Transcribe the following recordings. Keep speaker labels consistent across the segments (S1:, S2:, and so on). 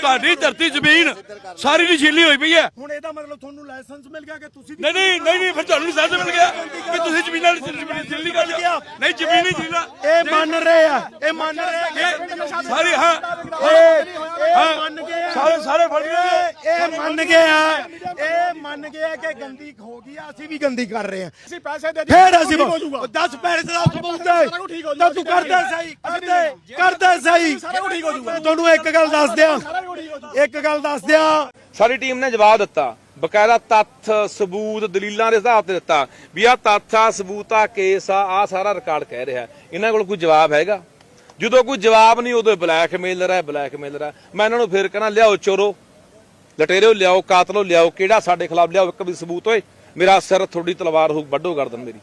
S1: ਤੁਹਾਡੀ ਧਰਤੀ ਜ਼ਮੀਨ ਸਾਰੀ ਨਸ਼ੀਲੀ ਹੋਈ ਪਈ ਹੈ।
S2: ਹੁਣ ਇਹਦਾ ਮਤਲਬ ਤੁਹਾਨੂੰ ਲਾਇਸੈਂਸ ਮਿਲ ਗਿਆ ਕਿ ਤੁਸੀਂ
S1: ਨਹੀਂ ਨਹੀਂ ਨਹੀਂ ਨਹੀਂ ਫਿਰ ਤੁਹਾਨੂੰ ਲਾਇਸੈਂਸ ਮਿਲ ਗਿਆ ਕਿ ਤੁਸੀਂ ਜ਼ਮੀਨਾਂ ਨਸ਼ੀਲੀ ਕਰ ਲਿਆ ਨਹੀਂ ਜ਼ਮੀਨ ਨਹੀਂ ਜ਼ਮੀਨਾਂ
S2: ਇਹ ਮੰਨ ਰਹੇ ਆ ਇਹ ਮੰਨ ਰਹੇ ਆ
S1: ਸਾਰੀ ਹਾਂ।
S2: ਇਹ ਇਹ ਮੰਨ ਗਏ ਆ।
S1: ਸਾਰੇ ਸਾਰੇ ਫੜ ਗਏ।
S2: ਇਹ ਮੰਨ ਗਏ ਆ। ਇਹ ਮੰਨ ਗਏ ਆ ਕਿ ਗੰਦੀ ਹੋ ਗਈ ਆ ਅਸੀਂ ਵੀ ਗੰਦੀ ਕਰ ਰਹੇ ਆ।
S3: ਅਸੀਂ ਪੈਸੇ ਦੇ
S2: ਫੇਰ ਅਸੀਂ 10 ਪੈਸੇ ਦਾ ਸਬੂਤ ਦੇ ਤਾਂ ਤੂੰ ਕਰਦਾ ਸਹੀ ਕਰਦੇ ਕਰਦਾ ਸਹੀ। ਤੁਹਾਨੂੰ ਇੱਕ ਗੱਲ ਦੱਸ ਦਿਆਂ। ਇੱਕ ਗੱਲ ਦੱਸ ਦਿਆਂ।
S4: ਸਾਡੀ ਟੀਮ ਨੇ ਜਵਾਬ ਦਿੱਤਾ, ਬਕਾਇਦਾ ਤੱਥ, ਸਬੂਤ, ਦਲੀਲਾਂ ਦੇ ਆਧਾਰ ਤੇ ਦਿੱਤਾ ਵੀ ਆਹ ਤੱਥ ਆ ਸਬੂਤ ਆ ਕੇਸ ਆ ਆ ਸਾਰਾ ਰਿਕਾਰਡ ਕਹਿ ਰਿਹਾ। ਇਹਨਾਂ ਕੋਲ ਕੋਈ ਜਵਾਬ ਹੈਗਾ? ਜਦੋਂ ਕੋਈ ਜਵਾਬ ਨਹੀਂ, ਉਦੋਂ ਬਲੈਕਮੇਲਰ ਹੈ ਬਲੈਕਮੇਲਰ ਹੈ। ਮੈਂ ਇਹਨਾਂ ਨੂੰ ਫੇਰ ਕਹਣਾ, ਲਿਆਓ ਚੋਰੋ। ਲਟੇਰਿਓ ਲਿਆਓ, ਕਾਤਲੋ ਲਿਆਓ, ਕਿਹੜਾ ਸਾਡੇ ਖਿਲਾਫ ਲਿਆਓ, ਇੱਕ ਵੀ ਸਬੂਤ ਹੋਏ, ਮੇਰਾ ਸਿਰ ਤੁਹਾਡੀ ਤਲਵਾਰ ਹੋ ਵੱਡੋ ਗਰਦਨ ਮੇਰੀ।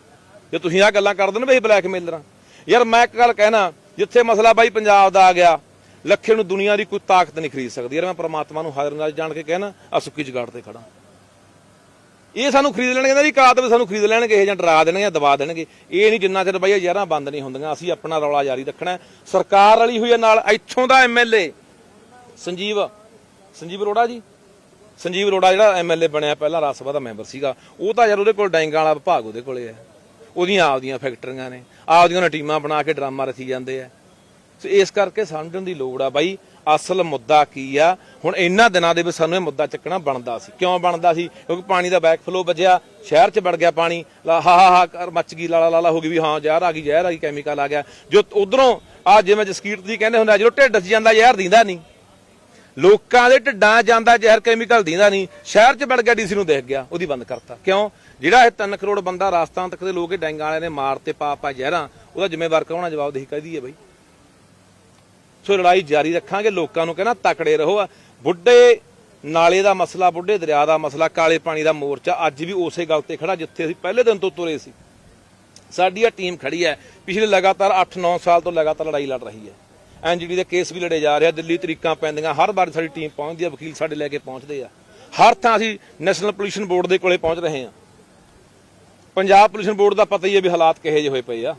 S4: ਜੇ ਤੁਸੀਂ ਆਹ ਗੱਲਾਂ ਕਰਦੇ ਨੇ ਬਈ ਬਲੈਕਮੇਲਰਾਂ ਯਾਰ ਮੈਂ ਇੱਕ ਗੱਲ ਕਹਿਣਾ, ਜਿੱਥੇ ਮਸਲਾ ਬਾਈ ਪੰਜਾਬ ਦਾ ਆ ਗਿਆ ਲੱਖੇ ਨੂੰ ਦੁਨੀਆ ਦੀ ਕੋਈ ਤਾਕਤ ਨਹੀਂ ਖਰੀਦ ਸਕਦੀ। ਯਾਰ ਮੈਂ ਪ੍ਰਮਾਤਮਾ ਨੂੰ ਹਾਜ਼ਰ ਨਾਲ ਜਾਣ ਕੇ ਕਹਿਣਾ ਆ ਸੁੱਕੀ ਜਗਾੜ ਤੇ ਖੜਾ ਇਹ ਸਾਨੂੰ ਖਰੀਦ ਲੈਣਗੇ ਨਾ ਜੀ ਕਾਤਲ ਸਾਨੂੰ ਖਰੀਦ ਲੈਣਗੇ? ਇਹ ਜਾਂ ਡਰਾ ਦੇਣਗੇ ਜਾਂ ਦਬਾ ਦੇਣਗੇ। ਇਹ ਨਹੀਂ ਜਿੰਨਾ ਚਿਰ ਬਈ ਇਹ ਜ਼ਹਿਰਾਂ ਬੰਦ ਨਹੀਂ ਹੁੰਦੀਆਂ, ਅਸੀਂ ਆਪਣਾ ਰੌਲਾ ਜਾਰੀ ਰੱਖਣਾ ਸਰਕਾਰ ਵਾਲੀ ਹੋਈ ਹੈ ਨਾਲ, ਇੱਥੋਂ ਦਾ ਐਮਐਲਏ ਸੰਜੀਵ ਸੰਜੀਵ ਅਰੋੜਾ ਜੀ। ਸੰਜੀਵ ਅਰੋੜਾ ਜਿਹੜਾ ਐਮਐਲਏ ਬਣਿਆ ਪਹਿਲਾਂ ਰਾਜ ਸਭਾ ਦਾ ਮੈਂਬਰ ਸੀਗਾ, ਉਹ ਤਾਂ ਯਾਰ ਉਹਦੇ ਕੋਲ ਡੈਂਗਾਂ ਵਾਲਾ ਵਿਭਾਗ ਉਹਦੇ ਕੋਲੇ ਹੈ। ਉਹਦੀਆਂ ਆਪਦੀਆਂ ਫੈਕਟਰੀਆਂ ਨੇ, ਆਪਦੀਆਂ ਨੇ ਟੀਮਾਂ ਬਣਾ ਕੇ ਡਰਾਮਾ ਰਚੀ ਜਾਂਦੇ ਆ। ਸੋ ਇਸ ਕਰਕੇ ਸਮਝਣ ਦੀ ਲੋੜ ਆ ਬਾਈ, ਅਸਲ ਮੁੱਦਾ ਕੀ ਆ? ਹੁਣ ਇਹਨਾਂ ਦਿਨਾਂ ਦੇ ਵਿੱਚ ਸਾਨੂੰ ਇਹ ਮੁੱਦਾ ਚੱਕਣਾ ਬਣਦਾ ਸੀ। ਕਿਉਂ ਬਣਦਾ ਸੀ? ਕਿਉਂਕਿ ਪਾਣੀ ਦਾ ਬੈਕ ਫਲੋ ਵੱਜਿਆ, ਸ਼ਹਿਰ 'ਚ ਵੜ ਗਿਆ ਪਾਣੀ। ਲਾ- ਹਾ ਹਾ ਹਾ ਮੱਚ ਗਈ ਲਾਲਾ ਲਾਲਾ ਹੋ ਗਈ ਵੀ ਹਾਂ, ਜ਼ਹਿਰ ਆ ਗਈ, ਜ਼ਹਿਰ ਆ ਗਈ ਕੈਮੀਕਲ ਆ ਗਿਆ। ਜੋ ਉਧਰੋਂ, ਆ ਜਿਵੇਂ ਜਸਕੀਰਤ ਜੀ ਕਹਿੰਦੇ ਹੁੰਦੇ ਆ, ਜਦੋਂ ਢਿੱਡ 'ਚ ਜਾਂਦਾ, ਜ਼ਹਿਰ ਦਿੰਦਾ ਨਹੀਂ। ਲੋਕਾਂ ਦੇ ਢਿੱਡਾਂ ਜਾਂਦਾ, ਜ਼ਹਿਰ ਕੈਮੀਕਲ ਦਿੰਦਾ ਨਹੀਂ। ਸ਼ਹਿਰ 'ਚ ਵੜ ਗਿਆ, ਡੀਸੀ ਨੂੰ ਦੇਖ ਗਿਆ, ਉਹਦੀ ਬੰਦ ਕਰਤਾ। ਕਿਉਂ? ਜਿਹੜਾ ਇਹ 3 ਕਰੋੜ ਬੰਦਾ ਰਾਜਸਥਾਨ ਤੱਕ ਦੇ ਲੋਕ ਇਹ ਡੈਂਗਾਂ ਵਾਲਿਆਂ ਨੇ ਮਾਰ ਤੇ ਪਾ ਪਾ ਜ਼ਹਿਰਾਂ, ਉਹਦਾ ਜ਼ਿੰਮੇਵਾਰ ਕੌਣ ਆ? ਜਵਾਬ ਦੇਹੀ ਕਹਦੀ ਹੈ ਬਈ? ਸੋ ਲੜਾਈ ਜਾਰੀ ਰੱਖਾਂਗੇ। ਲੋਕਾਂ ਨੂੰ ਕਹਿੰਦਾ ਤਕੜੇ ਰਹੋ। ਆ ਬੁੱਢੇ ਨਾਲੇ ਦਾ ਮਸਲਾ, ਬੁੱਢੇ ਦਰਿਆ ਦਾ ਮਸਲਾ, ਕਾਲੇ ਪਾਣੀ ਦਾ ਮੋਰਚਾ ਅੱਜ ਵੀ ਉਸੇ ਗੱਲ ਤੇ ਖੜਾ ਜਿੱਥੇ ਅਸੀਂ ਪਹਿਲੇ ਦਿਨ ਤੋਂ ਤੁਰੇ ਸੀ। ਸਾਡੀ ਆ ਟੀਮ ਖੜੀ ਹੈ। ਪਿਛਲੇ ਲਗਾਤਾਰ 8-9 ਸਾਲ ਤੋਂ ਲਗਾਤਾਰ ਲੜਾਈ ਲੜ ਰਹੀ ਹੈ। ਐਨਜੀਡੀ ਦੇ ਕੇਸ ਵੀ ਲੜੇ ਜਾ ਰਹੇ ਆ। ਦਿੱਲੀ ਤਰੀਕਾਂ ਪੈਂਦੀਆਂ। ਹਰ ਵਾਰ ਸਾਡੀ ਟੀਮ ਪਹੁੰਚਦੀ ਆ ਵਕੀਲ ਸਾਡੇ ਲੈ ਕੇ ਪਹੁੰਚਦੇ ਆ। ਹਰ ਥਾਂ ਅਸੀਂ ਨੈਸ਼ਨਲ ਪੋਲੂਸ਼ਨ ਬੋਰਡ ਦੇ ਕੋਲੇ ਪਹੁੰਚ ਰਹੇ ਹਾਂ। ਪੰਜਾਬ ਪੋਲੂਸ਼ਨ ਬੋਰਡ ਦਾ ਪਤਾ ਹੀ ਹੈ ਵੀ ਹਾਲਾਤ ਕਿਹੋ ਜਿਹੇ ਹੋਏ ਪਏ ਆ।